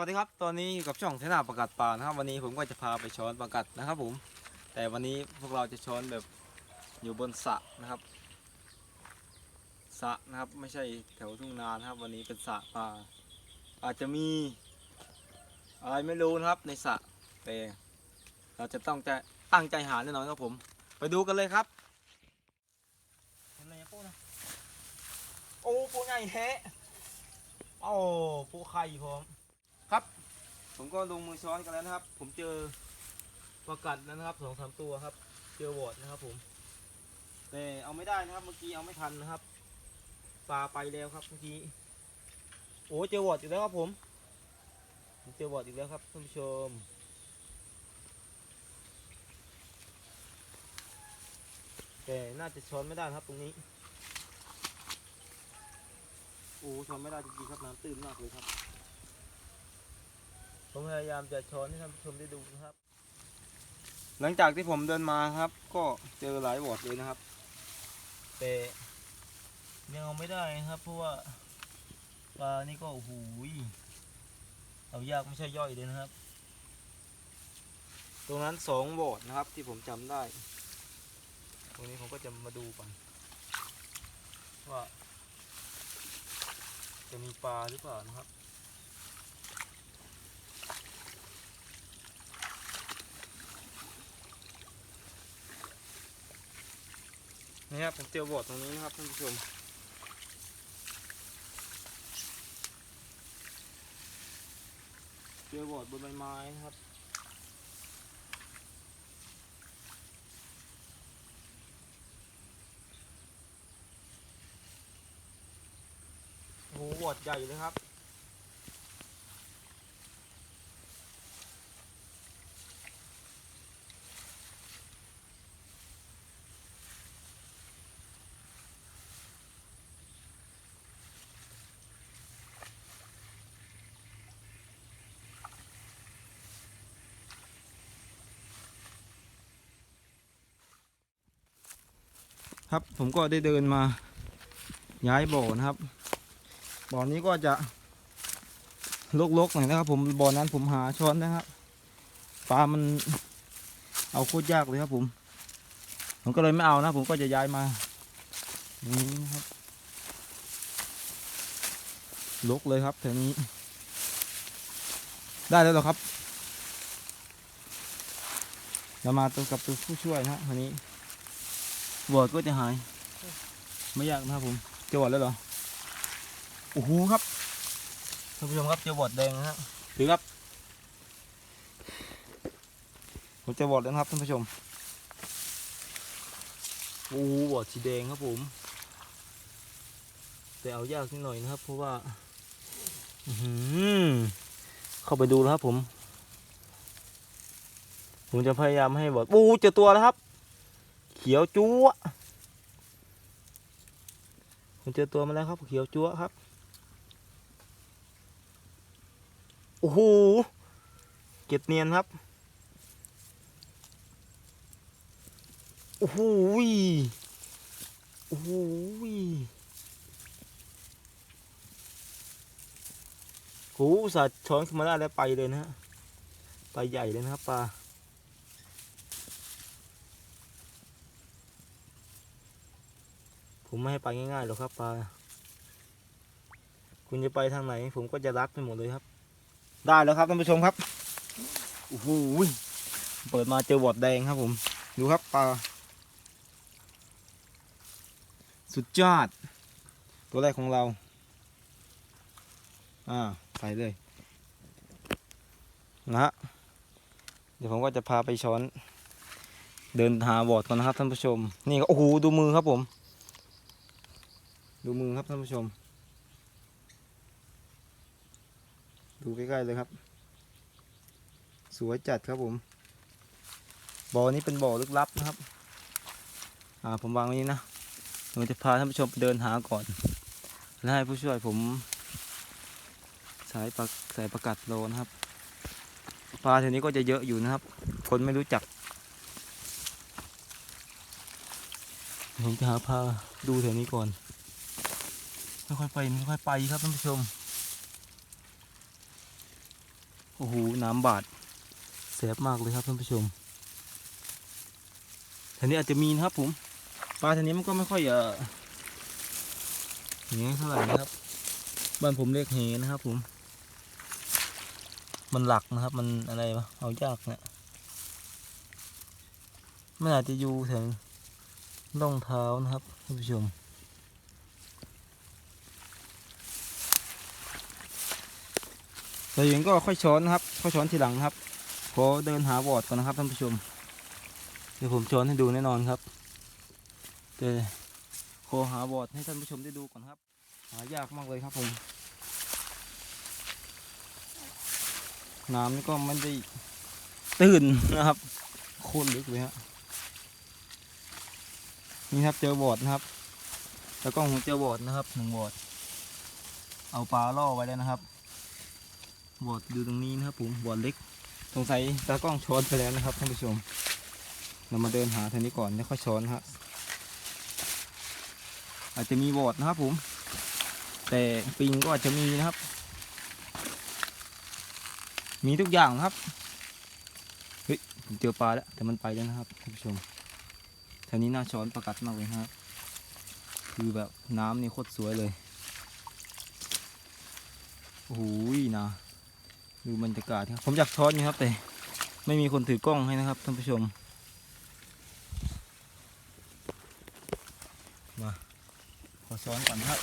สวัสดีครับตอนนี้อยู่กับช่องเทนาประกาศป่านะครับ วันนี้ผมก็จะพาไปช้อนประกาศนะครับผม แต่วันนี้พวกเราจะช้อนแบบอยู่บนสระนะครับสระนะครับไม่ใช่แถวทุ่งนานะครับ วันนี้เป็นสระป่า อาจจะมีอะไรไม่รู้นะครับในสระแต่เราจะต้องจะตั้งใจหาแน่นอนครับผม ไปดูกันเลยครับเห็นอะไรปูนะโอ้ปูใหญ่แท้โอ้ปูไข่พร้อม ผมก็ลงมือช้อนกันแล้วนะครับ ผมเจอประกัดนะครับสองสามตัวครับ เจอวอดนะครับ ผม แต่เอาไม่ได้นะครับ เมื่อกี้เอาไม่ทันนะครับปลาไปแล้วครับเมื่อกี้โอ้เจอวอดอีกแล้วครับผมผมเจอวอดอีกแล้วครับท่านผู้ชมแต่น่าจะช้อนไม่ได้ครับตรงนี้ โอ้ช้อนไม่ได้จริงๆครับน้ำตื้นมากเลยครับ ผมพยายามจะช้อนให้ท่านผู้ชมได้ดูนะครับ หลังจากที่ผมเดินมาครับ ก็เจอหลายวอร์ดเลยนะครับ แต่ยังเอาไม่ได้นะครับ เพราะว่าปลานี่ก็โอ้โหยเอายากไม่ใช่ย่อยเลยนะครับ ตรงนั้นสองวอร์ดนะครับที่ผมจำได้ ตรงนี้ผมก็จะมาดูก่อนว่า จะมีปลาหรือเปล่านะครับ ครับผมเจอบอร์ดตรงนี้นะครับท่านผู้ชมเจอบอร์ดบนใบไม้นะครับโอ้โหบอดใหญ่เลยครับ ครับผมก็ได้เดินมาย้ายบ่อนะครับ บ่อนี้ก็จะลกๆหน่อยนะครับ ผมบ่อนั้นผมหาช้อนนะครับปลามันเอาโคตรยากเลยครับ ผม ผมก็เลยไม่เอานะ ผมก็จะย้ายมานี่นะครับลกเลยครับแถวนี้ ได้แล้วหรอครับเรามาตัวกับตัวผู้ช่วยนะฮะวันนี้ วอดก็จะหาย ไม่ยากนะครับผมเจอวอดแล้วเหรอโอ้โหครับท่านผู้ชมครับเจอวอดแดงนะฮะถือครับผมเจอวอดแล้วครับท่านผู้ชมโอ้โหวอดสีแดงครับผม แต่เอายากนิดหน่อยนะครับ เพราะว่าอืเข้าไปดูแล้วครับผม ผมจะพยายามให้วอดโอ้โหเจอตัวแล้วครับ เขียวจั๊วผมเจอตัวมาแล้วครับเขียวจั๊วครับ โอ้โห เก็บเนียนครับ โอ้โหโอ้โหโหอุตสัตว์ช้อนขึ้นมาได้แล้วไปเลยนะฮะ ปลาใหญ่เลยนะครับปลา ผมไม่ให้ไปง่ายๆหรอกครับปลาคุณจะไปทางไหน ผมก็จะรัดไปหมดเลยครับ ได้แล้วครับท่านผู้ชมครับโอ้โหเปิดมาเจอวอดแดงครับผม ดูครับปลาสุดยอด ตัวแรกของเรา อ่า ใส่เลยนะฮะเดี๋ยวผมก็จะพาไปช้อน เดินหาวอดก่อนนะครับท่านผู้ชม นี่ก็โอ้โหดูมือครับผม ดูมือครับท่านผู้ชม ดูใกล้ๆเลยครับ สวยจัดครับผมบ่อนี้เป็นบ่อลึกลับนะครับ อ่าผมวางไว้นี้นะผมจะพาท่านผู้ชมไปเดินหาก่อน แล้วให้ผู้ช่วยผมสายปลาสายประกัดโลนะครับปลาแถวนี้ก็จะเยอะอยู่นะครับ คนไม่รู้จัก ผมจะหาพาดูแถวนี้ก่อน ไม่ค่อยๆไปค่อยไปครับท่านผู้ชม โอ้โหน้ำบาดแสบมากเลยครับท่านผู้ชมแถวนี้อาจจะมีนะครับผมปลาแถวนี้มันก็ไม่ค่อยเอออย่างนี้เท่าไหร่นะครับ บ้านผมเรียกเฮนะครับผม มันหลักนะครับ มันอะไรวะเอายากเนี่ยมันอาจจะอยู่ถึงร่องเท้านะครับท่านผู้ชม แต่ยังก็ค่อยช้อนนะครับ ค่อยช้อนทีหลังนะครับขอเดินหาบอร์ดก่อนนะครับท่านผู้ชม เดี๋ยวผมช้อนให้ดูแน่นอนครับแต่ขอหาบอร์ดให้ท่านผู้ชมได้ดูก่อนครับ หายากมากเลยครับผม น้ำนี่ก็ไม่ได้ตื่นนะครับโคตรลึกเลยฮะนี่ครับเจอบอร์ดนะครับ แล้วก็ผมเจอบอร์ดนะครับหนึ่งบอร์ดเอาปลาล่อไว้แล้วนะครับ บอดอยู่ตรงนี้นะครับผมบอดเล็กสงสัยตากล้องช้อนไปแล้วนะครับท่านผู้ชม เรามาเดินหาทางนี้ก่อนแล้วค่อยช้อนครับอาจจะมีบอดนะครับผม แต่ปิงก็อาจจะมีนะครับ มีทุกอย่างครับเฮ้ยผมเจอปลาแล้วแต่มันไปแล้วนะครับท่านผู้ชมแถวนี้น่าช้อนประกัดมากเลยครับ คือแบบน้ำนี่โคตรสวยเลยโอ้โหนะ ดูบรรยากาศครับผมอยากช้อนอยู่ครับ แต่ไม่มีคนถือกล้องให้นะครับท่านผู้ชม มาขอช้อนก่อนครับ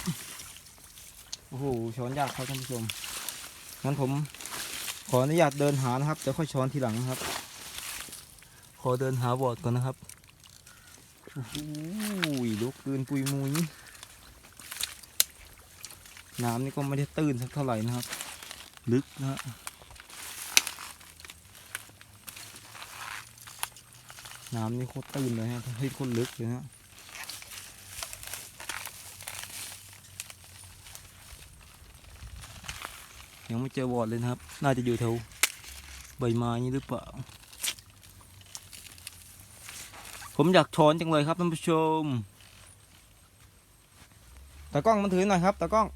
โอ้โหช้อนยากครับท่านผู้ชมงั้นผมขออนุญาตเดินหานะครับจะค่อยช้อนทีหลังนะครับ ขอเดินหาบอดก่อนนะครับโอ้โหลุกเกินปุยมุยน้ำนี่ก็ไม่ได้ตื้นสักเท่าไหร่นะครับ ลึกนะฮะ น้ำนี่โคตรตื้นเลยฮะเฮ้ยโคตรลึกเลยฮะยังไม่เจอบอดเลยนะครับ น่าจะอยู่แถวใบไม้นี่หรือเปล่า ผมอยากช้อนจังเลยครับท่านผู้ชมตากล้องมันถือหน่อยครับตากล้อง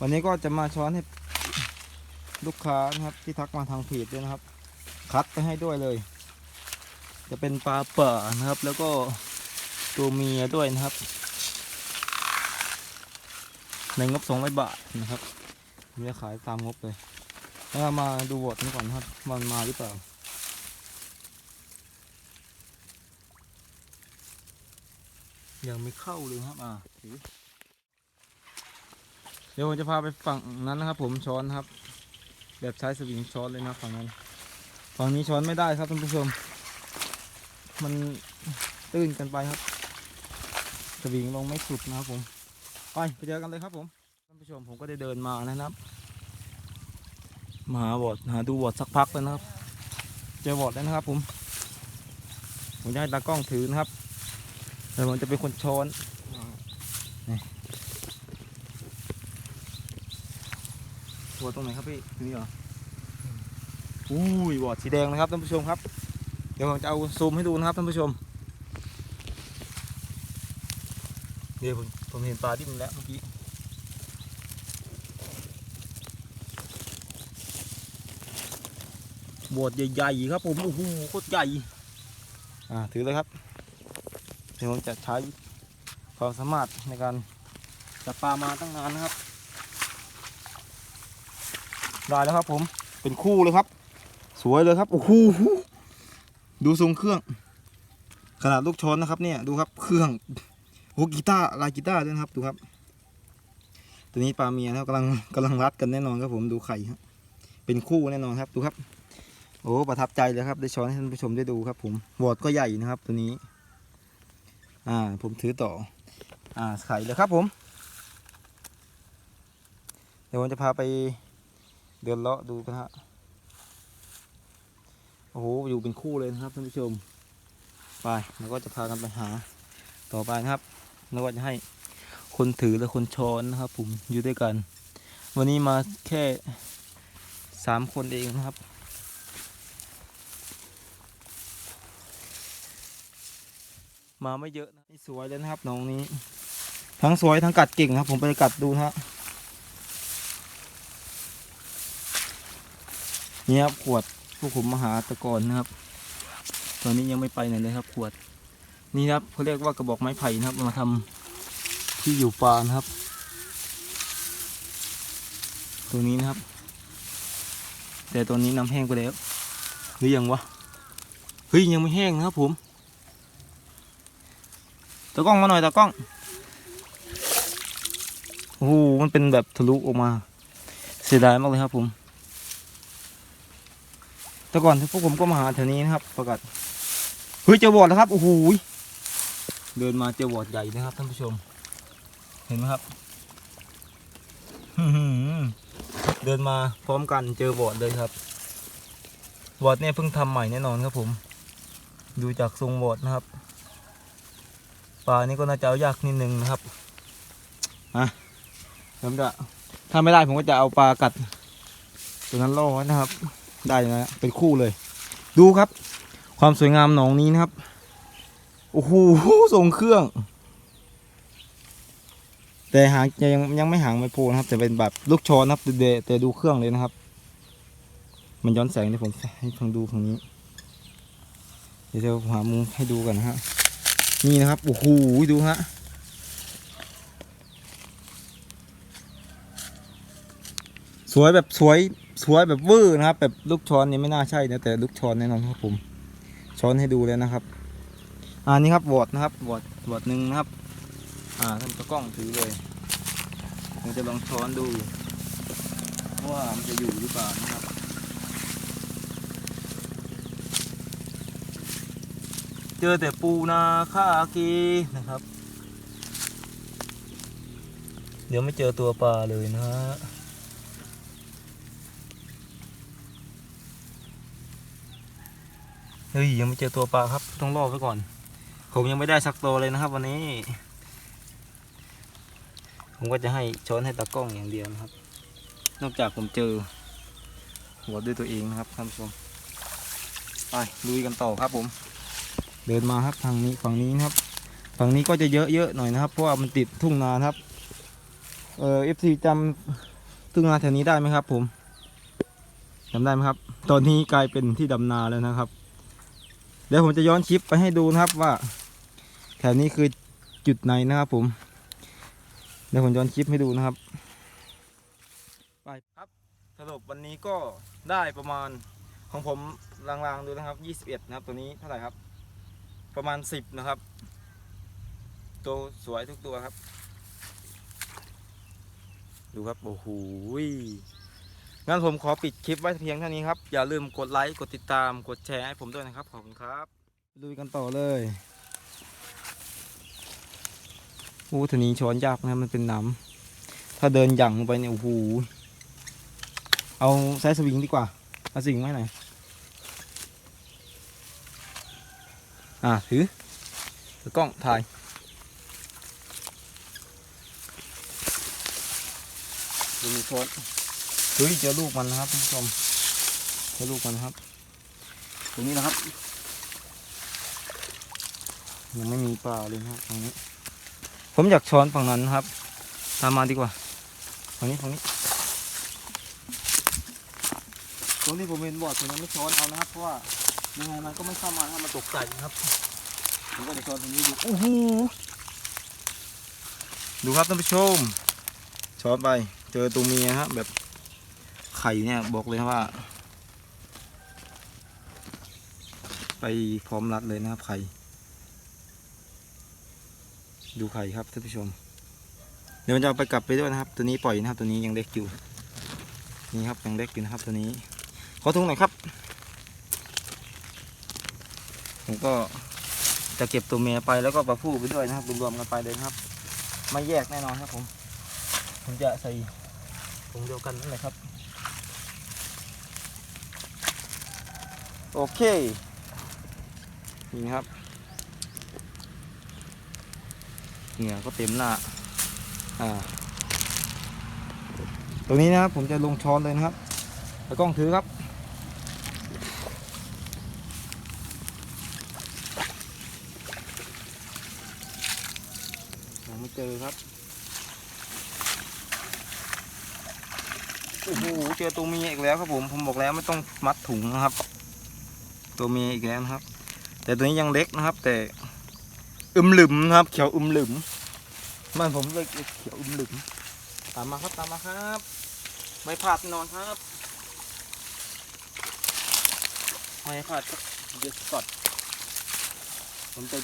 วันนี้ก็จะมาช้อนให้ลูกค้านะครับที่ทักมาทางเพจด้วยนะครับ คัดไปให้ด้วยเลย จะเป็นปลาเป่านะครับ แล้วก็ตัวเมียด้วยนะครับในงบสองร้อยบาทนะครับผมจะขายตามงบเลยแล้วเรามาดูบทนี้ก่อนครับมันมาหรือเปล่ายังไม่เข้าเลยครับอ่าเดี๋ยวผมจะพาไปฝั่งนั้นนะครับ ผมช้อนครับ แบบใช้สวิงช้อนเลยนะฝั่งนั้น ฝั่งนี้ช้อนไม่ได้ครับท่านผู้ชม มันตื้นกันไปครับสวิงลงไม่สุดนะครับผม ไปไปเจอกันเลยครับผมท่านผู้ชมผมก็ได้เดินมานะครับ มาหาบอดหาดูบอดสักพักแล้วนะครับ เจอบอดแล้วนะครับ ผม ผมจะให้ตากล้องถือนะครับแต่ผมจะเป็นคนช้อนตัวตรงไหนครับพี่นี่เหรอ อุ้ยบอดสีแดงนะครับท่านผู้ชมครับ เดี๋ยวผมจะเอาซูมให้ดูนะครับท่านผู้ชมเดี๋ยวผมผมเห็นปลาดิ้นแล้วเมื่อกี้บอดใหญ่ๆครับผมโอ้โหโคตรใหญ่อ่าถือเลยครับเดี๋ยวผมจะใช้ความสามารถในการจับปลามาตั้งนานนะครับ ได้แล้วครับผมเป็นคู่เลยครับ สวยเลยครับโอ้โหดูทรงเครื่อง ขนาดลูกช้อนนะครับ เนี่ยดูครับเครื่องโอ้กีตาร์ลายกีตาร์ด้วยนะครับดูครับ ตัวนี้ปลาเมียนะครับกำลังกำลังรัดกันแน่นอนครับผมดูไข่ครับเป็นคู่แน่นอนครับดูครับ โอ้ประทับใจเลยครับ ได้ช้อนให้ท่านผู้ชมได้ดูครับ ผมวอดก็ใหญ่นะครับ ตัวนี้ อ่า ผมถือต่อ อ่าไข่เลยครับผมเดี๋ยวผมจะพาไปเดินเลาะดูกันฮะ โอ้โหอยู่เป็นคู่เลยนะครับท่านผู้ชม ไปแล้วก็จะพากันไปหาต่อไปนะครับแล้วก็จะให้คนถือและคนช้อนนะครับ ผมอยู่ด้วยกัน วันนี้มาแค่สามคนเองนะครับมาไม่เยอะนะนี่สวยเลยนะครับน้องนี้ ทั้งสวยทั้งกัดเก่งครับ ผมไปกัดดูนะฮะนี่ครับขวด วกผมมาหาตะกอนนะครับ ตอนนี้ยังไม่ไปไหนเลยครับ ขวด นี่นะครับเขาเรียกว่ากระบอกไม้ไผ่นะครับ มาทำที่อยู่ปลานะครับ ตัวนี้นะครับ แต่ตัวนี้น้ำแห้งไปแล้ว หรือยังวะ เฮ้ยยังไม่แห้งนะครับผมตากล้องมาหน่อยตากล้อง โอ้โหมันเป็นแบบทะลุออกมา เสียดายมากเลยครับผม แต่ก่อนพวกผมก็มาหาแถวนี้นะครับประกาศเฮ้ยเจอบอดแล้วครับโอ้โหเดินมาเจอบอดใหญ่นะครับท่านผู้ชม เห็นไหมครับเดินมาพร้อมกันเจอบอดเลยครับบอดเนี่ยเพิ่งทำใหม่แน่นอนครับผม ดูจากทรงบอดนะครับปลานี่ก็น่าจะเอายากนิดนึงนะครับอะผมจะถ้าไม่ได้ผมก็จะเอาปลากัดตัวนั้นล่อไว้นะครับ ได้นะเป็นคู่เลย ดูครับ ความสวยงามหนองนี้นะครับ โอ้โหทรงเครื่อง แต่หางยังยังไม่หางไม่โพนะครับแต่เป็นแบบลูกช้อนครับแตแต่ดูเครื่องเลยนะครับ มันย้อนแสงที่ผมให้ฟังดูฝั่งนี้ เดี๋ยวเราหามุมให้ดูกันนะฮะนี่นะครับโอ้โหดูฮะ สวยแบบสวยสวยแบบเวอร์นะครับ แบบลูกช้อนนี่ไม่น่าใช่นะแต่ลูกช้อนแน่นอนครับผม ช้อนให้ดูเลยนะครับอ่านี่ครับวอดนะครับวอดวอดหนึ่งนะครับ อ่าท่านตะกล้องถือเลยผมจะลองช้อนดูว่ามันจะอยู่หรือเปล่านะครับเจอแต่ปูนาคากีนะครับ เดี๋ยวไม่เจอตัวปลาเลยนะฮะ เฮ้ยยังไม่เจอตัวปลาครับ ต้องรอไว้ก่อน ผมยังไม่ได้สักตัวเลยนะครับ วันนี้ ผมก็จะให้ช้อนให้ตากล้องอย่างเดียวนะครับ นอกจากผมเจอ หัวด้วยตัวเองนะครับท่านผู้ชมไปลุยกันต่อครับผม เดินมาครับทางนี้ฝั่งนี้นะครับ ฝั่งนี้ก็จะเยอะเยอะหน่อยนะครับ เพราะว่ามันติดทุ่งนานครับ เออเอฟซีจำทุ่งนาแถวนี้ได้ไหมครับ ผมจำได้ไหมครับ ตอนนี้กลายเป็นที่ดำนาแล้วนะครับ ดี๋ยวผมจะย้อนคลิปไปให้ดูนะครับว่า แถวนี้คือจุดไหนนะครับผม เดี๋ยวผมย้อนคลิปให้ดูนะครับไปครับสรุปวันนี้ก็ได้ประมาณของผมลางๆดูนะครับ21นะครับ ตัวนี้เท่าไหร่ครับ ประมาณ 10 นะครับ ตัวสวยทุกตัวครับ ดูครับ โอ้โห งั้นผมขอปิดคลิปไว้เพียงเท่านี้ครับ อย่าลืมกดไลค์ กดติดตาม กดแชร์ให้ผมด้วยนะครับ ขอบคุณครับลุยกันต่อเลยโอ้ทีนี้ช้อนยากนะมันเป็นน้ำถ้าเดินหยั่งลงไปเนี่ยโอ้โหเอาไซส์สวิงดีกว่าเอาสวิงไว้ไหนอยอะถือถือกล้องถ่ายดูมีโค้ด เฮ้ยเจอลูกมันนะครับท่านผู้ชมเจอลูกมันนะครับ ตรงนี้นะครับ ยังไม่มีปลาเลยนะครับตรงนี้ ผมอยากช้อนฝั่งนั้นนะครับ ตามมาดีกว่าฝั่งนี้ฝั่งนี้ ตรงที่ผมเห็นบอดผมยังไม่ช้อนเอานะครับ เพราะว่ายังไงมันก็ไม่เข้ามาถ้ามันตกใจนะครับผมก็จะช้อนตรงนี้ดูโอ้โหดูครับท่านผู้ชมช้อนไป เจอตัวเมียครับแบบ ข่เนี่ยบอกเลยนะว่า ไปพร้อมรัดเลยนะครับไข่ดูไข่ครับท่านผู้ชม เดี๋ยวมันจะไปกลับไปด้วยนะครับ ตัวนี้ปล่อยนะครับ ตัวนี้ยังเล็กอยู่นี่ครับยังเล็กอยู่นะครับ ตัวนี้ ขอถุงหน่อยครับ ผมก็จะเก็บตัวเมียไปแล้วก็ปลาผู้ไปด้วยนะครับรวมๆกันไปเลยครับ ไม่แยกแน่นอนครับผม ผมจะใส่ถุงเดียวกันนั่นแหละครับ โอเค นี่ครับเหงื่อก็เต็มหน้าอ่า ตรงนี้นะครับผมจะลงช้อนเลยนะครับแล้วกล้องถือครับ ยังไม่เจอครับ โอ้โห เจอตัวเมียอีกแล้วครับผม ผมบอกแล้วไม่ต้องมัดถุงนะครับ ตัวเมียอีกแล้วนะครับ แต่ตัวนี้ยังเล็กนะครับ แต่อึมหลึมนะครับ เขียวอึมหลึมบ้านผมเรียเขียวอึมหลึมตามมาครับตามมาครับ ไม่พลาดนอนครับ ไม่พลาดเดี๋ยวก่อนผมจะ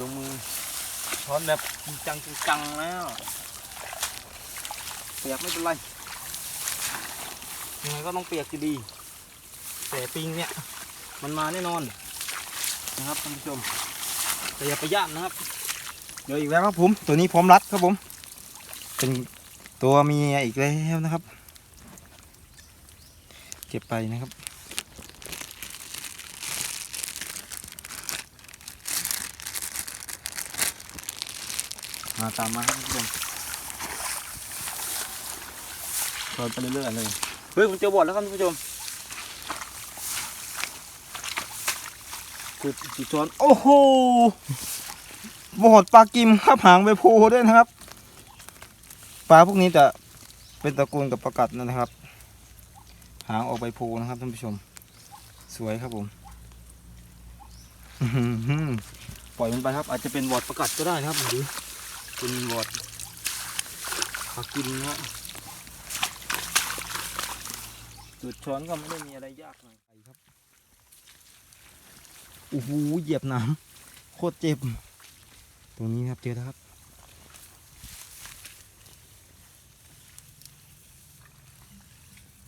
ลงมือช้อนแบบจังจริงจังแล้วเปียกไม่เป็นไรยังไงก็ต้องเปียกอยู่ดีแต่ปิงเนี่ย มันมาแน่นอนนะครับท่านผู้ชมแต่อย่าไปย่านนะครับ เดี๋ยวอีกแล้วครับผม ตัวนี้พร้อมรัดครับผม เป็นตัวเมียอีกแล้วนะครับ เก็บไปนะครับมาตามมาครับท่านผู้ชมเปิดไปเรื่อยๆเลย เฮ้ยผมเจอบอดแล้วครับท่านผู้ชม จุดจุดจอนโอ้โหบอดปลากิมครับหางไปโพด้วยนะครับปลาพวกนี้จะเป็นตระกูลกับปลากัดนะครับ หางออกใบโพนะครับท่านผู้ชม สวยครับผมปล่อยมันไปครับ อาจจะเป็นวอดประกัดก็ได้นะครับหรือเป็นวอดปลากินนะฮะจุดช้อนก็ไม่ได้มีอะไรยากเลย อ้โหเหยียบน้ำโคตรเจ็บ ตรงนี้ครับเจอแล้วครับ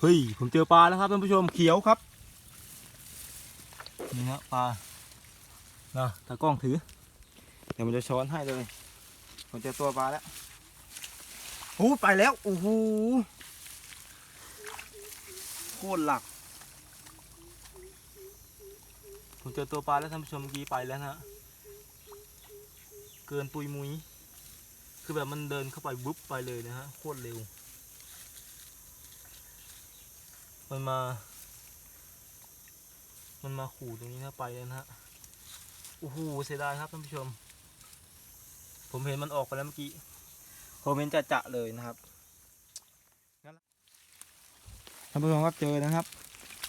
เฮ้ย ผมเจอปลาแล้วครับท่านผู้ชมเขียวครับ นี่ฮะปลานะตากล้องถือ เดี๋ยวมันจะช้อนให้เลย ผมเจอตัวปลาแล้วโอ้ไปแล้ว โอ้โหโคตรหลัก ผมเจอตัวปลาแล้วท่านผู้ชมเมื่อกี้ไปแล้วนะฮะเกินปุยมุย คือแบบมันเดินเข้าไปวุบไปเลยนะฮะโคตรเร็ว มันมา มันมาขู่ตรงนี้นะไปแล้วนะฮะโอ้โหเสียดายครับท่านผู้ชม ผมเห็นมันออกไปแล้วเมื่อกี้ผมเห็นจะจะเลยนะครับท่านผู้ชมครับเจอนะครับ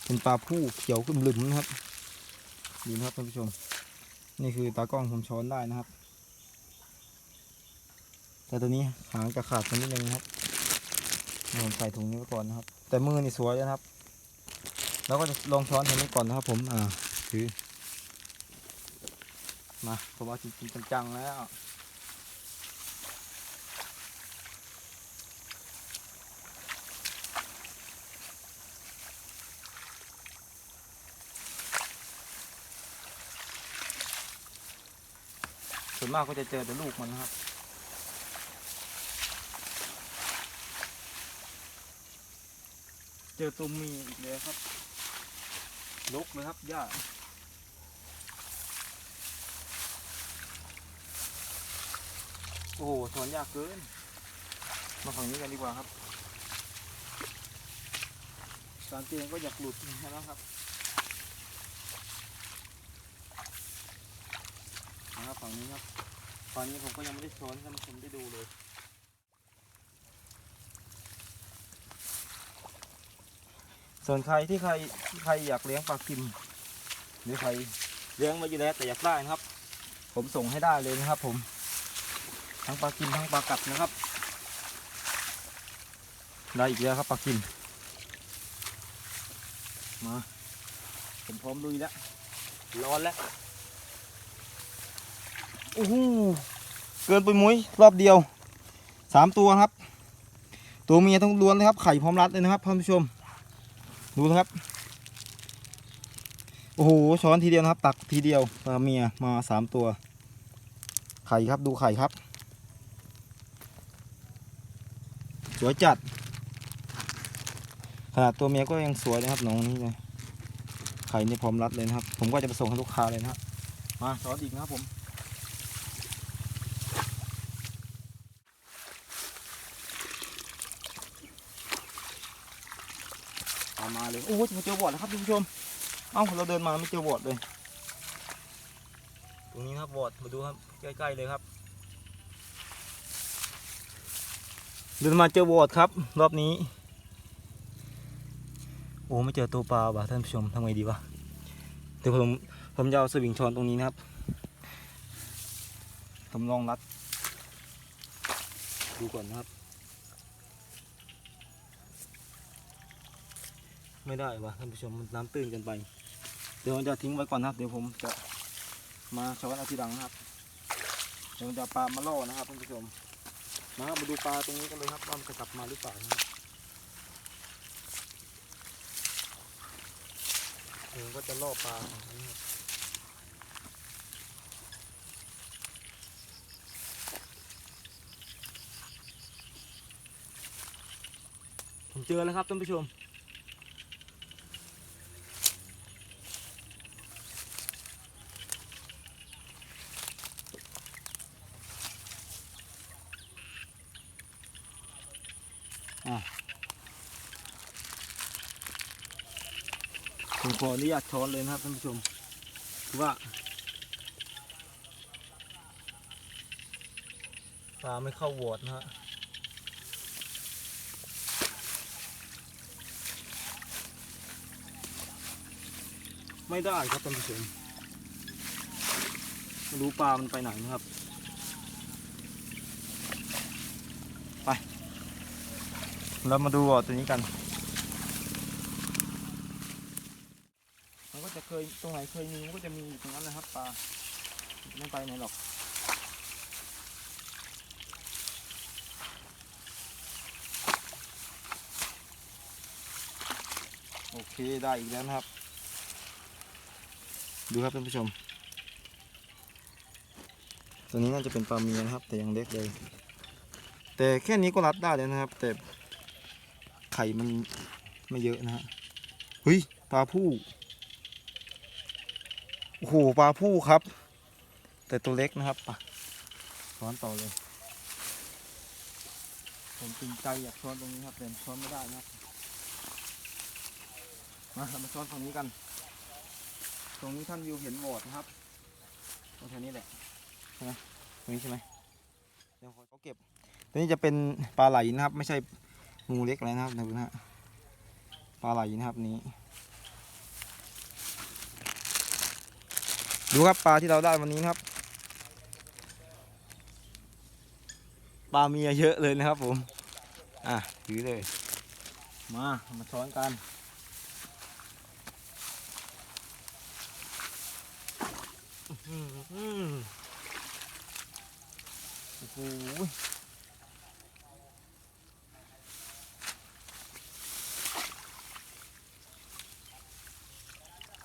เป็นปลาผู้เขียวขึ้นหลืมนะครับ ดีนะครับท่านผู้ชม นี่คือตากล้องผมช้อนได้นะครับ แต่ตัวนี้หางจะขาดไปนิดนึงนะครับผมใส่ถุงนี้ไว้ก่อนนะครับ แต่มือนี่สวยนะครับแล้วก็จะลองช้อนทางนี้ก่อนนะครับ ผมอ่าถือมาผมเอาจริงๆจังๆแล้ว วนมากก็จะเจอแต่ลูกมันนะครับ เจอตัวเมีอีกแล้วครับลกเลยครับหญ้าโอ้โหถอนยากเกิน มาฝั่งนี้กันดีกว่าครับกางเกงก็อยากหลุดแล้วครับ นะครับฝั่งนี้ครับตอนนี้ผมก็ยังไม่ได้ช้อนให้ท่านผู้ชมได้ดูเลยส่วนใครที่ใครใครอยากเลี้ยงปลากิมหรือใครเลี้ยงมาอยู่แล้วแต่อยากได้นะครับ ผมส่งให้ได้เลยนะครับ ผมทั้งปลากิมทั้งปลากัดนะครับได้อีกแล้วครับปลากิมมาผมพร้อมลุยแล้วร้อนแล้ว โอ้โหเกินปุยมุ้ยรอบเดียวสามตัวครับ ตัวเมียต้องล้วนเลยครับ ไข่พร้อมรัดเลยนะครับท่านผู้ชม ดูนะครับ โอ้โห ช้อนทีเดียวนะครับ ตักทีเดียวปลาเมียมาสามตัว ไข่ครับดูไข่ครับสวยจัดขนาดตัวเมียก็ยังสวยนะครับน้องนี่เลยไข่นี่พร้อมรัดเลยนะครับ ผมก็จะไปส่งให้ลูกค้าเลยนะครับมาช้อนอีกนะครับผม มมาเลย โอ้ยเจอบอดแล้วครับคุณผู้ชม เอ้าเราเดินมาไม่เจอบอดเลย ตรงนี้ครับบอดมาดูครับใกล้ๆเลยครับ เดินมาเจอบอดครับ รอบนี้ โอ้ไม่เจอตัวปลาว่ะท่านผู้ชมทำไงดีวะเดี๋ยวผมผมจะเอาสวิงช้อนตรงนี้นะครับ ผมลองรัด ดูก่อนนะครับ ไม่ได้ว่ะท่านผู้ชมมันน้ำตื้นกันไป เดี๋ยวจะทิ้งไว้ก่อนนะครับ เดี๋ยวผมจะมาช้อนเอาทีหลังนะครับ เดี๋ยวจะปลามาล่อนะครับท่านผู้ชม มามาดูปลาตรงนี้กันเลยครับว่ามันจะกลับมาหรือเปล่านะครับผมก็จะล่อปลาผมเจอแล้วครับท่านผู้ชม ออนุญาตช้อนเลยนะครับท่านผู้ชมว่าปลาไม่เข้าวอดนะฮะไม่ได้ครับท่านผู้ชมไม่รู้ปลามันไปไหนนะครับ ไป เรามาดูวอดตัวนี้กัน มันก็จะ เคยตรงไหนเคยมีมันก็จะมีอยู่ตรงนั้นนะครับปลาไม่ไปไหนหรอกโอเคได้อีกแล้วนะครับ ดูครับท่านผู้ชม ตัวนี้น่าจะเป็นปลาเมียนะครับ แต่ยังเล็กเลย แต่แค่นี้ก็รัดได้แล้วนะครับ แต่ไข่มันไม่เยอะนะฮะเฮ้ยปลาผู้ โอ้โหปลาผู้ครับ แต่ตัวเล็กนะครับอะช้อนต่อเลย ผมจริงใจอยากช้อนตรงนี้ครับแต่ช้อนไม่ได้นะครับมาเรามาช้อนตรงนี้กัน ตรงนี้ท่านวิวเห็นโหวดนะครับตรงแถวนี้แหละใช่ไหมตรงนี้ใช่ไหมเดี๋ยวเขาเก็บ ตัวนี้จะเป็นปลาไหลนะครับ ไม่ใช่งูเล็กอะไรนะครับดูนะฮะปลาไหลนะครับนี้ ดูครับปลาที่เราได้วันนี้นะครับ ปลาเมียเยอะเลยนะครับผม อะถือเลย มามาช้อนกันอื้อหือโอ้โห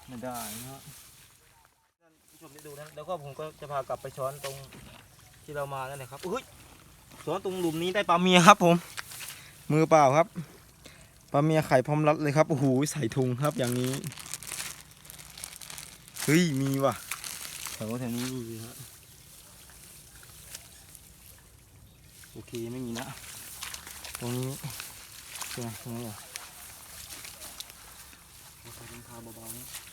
ไม่ได้นะครับ ท่านผู้ชมได้ดูนะแล้วก็ผมก็จะพากลับไปช้อนตรงที่เรามานั่นแหละครับอุ้ยช้อนตรงหลุมนี้ได้ปลาเมียครับ ผม มือเปล่าครับปลาเมียไข่พร้อมรัดเลยครับโอ้โหใส่ถุงครับอย่างนี้เฮ้ยมีว่ะแถวแถวนี้มีครับโอเคไม่มีนะตรงนี้ใช่ไหมตรงนี้เหรอเราใส่รองเท้าเบาๆนะ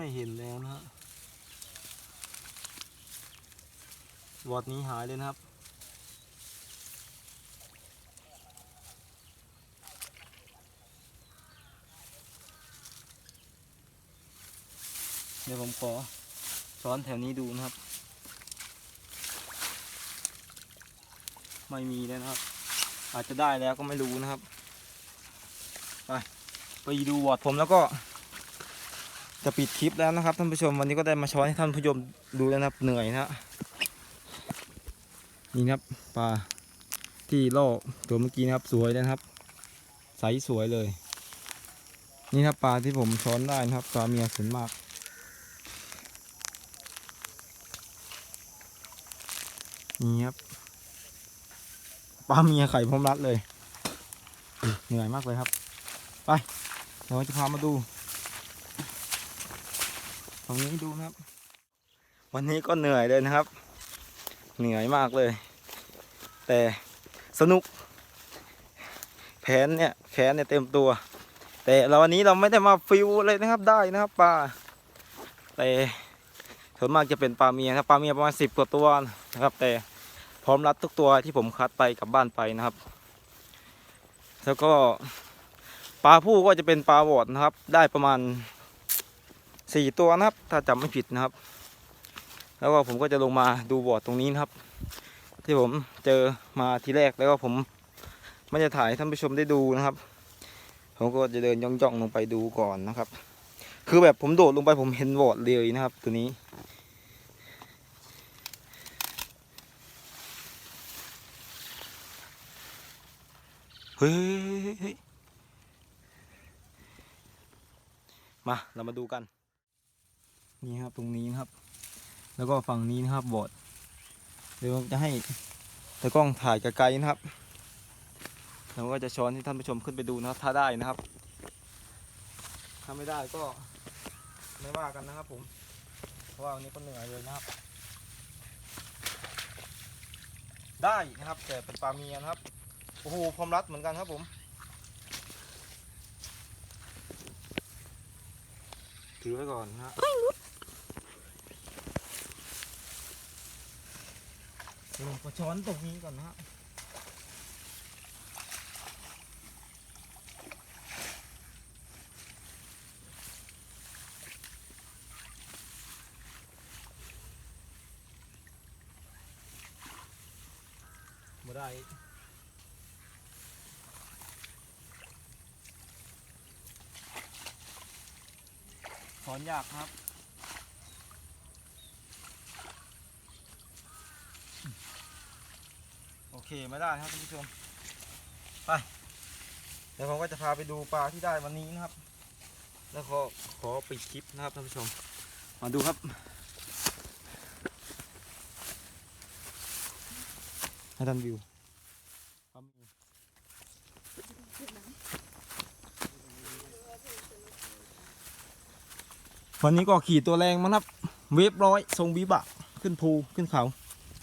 ไม่เห็นแล้วนะฮะวอดนี้หายเลยนะครับ เดี๋ยวผมขอช้อนแถวนี้ดูนะครับ ไม่มีแล้วนะครับ อาจจะได้แล้วก็ไม่รู้นะครับ ไป ไปดูวอดผมแล้วก็ จะปิดคลิปแล้วนะครับท่านผู้ชมวันนี้ก็ได้มาช้อนให้ท่านผู้ชมดูแล้วนะครับเหนื่อยนะนี่ครับปลาที่ล่อตัวเมื่อกี้นะครับสวยนะครับ ใสสวยเลย นี่ครับปลาที่ผมช้อนได้นะครับปลาเมียสวนมากนี่ครับปลาเมียไข่พร้อมรัดเลยเหนื่อยมากเลยครับ ไปเดี๋ยวจะพามาดู ตรงนี้ดูครับ วันนี้ก็เหนื่อยเลยนะครับ เหนื่อยมากเลย แต่สนุก แผนเนี่ยแขนเนี่ยเต็มตัว แต่เราวันนี้เราไม่ได้มาฟิวเลยนะครับได้นะครับปลาแต่ส่วนมากจะเป็นปลาเมียนะปลาเมียประมาณสิบกว่าตัวนะครับ แต่พร้อมรัดทุกตัวที่ผมคัดไปกลับบ้านไปนะครับ แล้วก็ปลาผู้ก็จะเป็นปลาวอดนะครับ ได้ประมาณ สี่ตัวนะครับ ถ้าจำไม่ผิดนะครับ แล้วก็ผมก็จะลงมาดูวอร์ดตรงนี้นะครับ ที่ผมเจอมาทีแรกแล้วก็ผมไม่จะถ่ายท่านผู้ชมได้ดูนะครับ ผมก็จะเดินย่องๆลงไปดูก่อนนะครับ คือแบบผมโดดลงไปผมเห็นวอร์ดเลยนะครับ ตัวนี้เฮ้ยมา เรามาดูกัน นี่ครับตรงนี้นะครับ แล้วก็ฝั่งนี้นะครับบอดเดี๋ยวผมจะให้ตากล้องถ่ายไกลๆนะครับแล้วก็จะช้อนให้ท่านผู้ชมขึ้นไปดูนะครับ ถ้าได้นะครับ ถ้าไม่ได้ก็ไม่ว่ากันนะครับ ผมเพราะว่าวันนี้ก็เหนื่อยเลยนะครับ ได้นะครับแต่เป็นปลาเมียนะครับโอ้โหพร้อมรัดเหมือนกันครับผม ถือไว้ก่อนนะฮะ เดี๋ยวผมขอช้อนตรงนี้ก่อนนะฮะไม่ได้ถอนยากครับ โอ เคไม่ได้ครับท่านผู้ชมไปเดี๋ยวผมก็จะพาไปดูปลาที่ได้วันนี้นะครับ แล้วก็ขอปิดคลิปนะครับท่านผู้ชม มาดูครับ ให้ท่านวิววันนี้ก็ขี่ตัวแรงมาครับ เวฟร้อยทรงวิบะ ขึ้นภูขึ้นเขา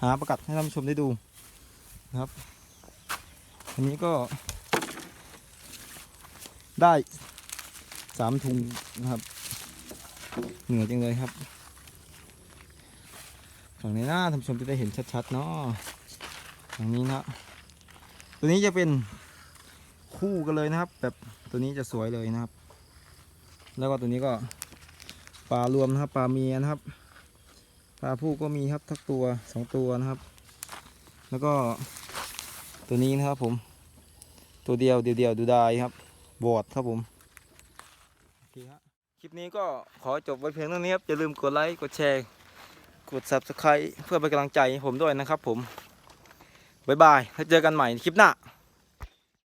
หาประกัดให้ท่านผู้ชมได้ดู นะครับวันนี้ก็ ได้สามถุงนะครับ เหนื่อยจังเลยครับ ฝั่งนี้นะท่านผู้ชมจะได้เห็นชัดๆเนาะฝั่งนี้นะตัวนี้จะเป็นคู่กันเลยนะครับ แบบตัวนี้จะสวยเลยนะครับ แล้วก็ตัวนี้ก็ปลารวมนะครับปลาเมียนะครับปลาผู้ก็มีครับทักตัวสองตัวนะครับ แล้วก็ ตัวนี้นะครับผม ตัวเดียวเดียวเดียวดูได้ครับ บอดครับผมโอเคฮะคลิปนี้ก็ขอจบไว้เพียงเท่านี้ครับ อย่าลืมกดไลค์กดแชร์ กด subscribe เพื่อเป็นกำลังใจให้ผมด้วยนะครับผม บ๊ายบายแล้วเจอกันใหม่คลิปหน้า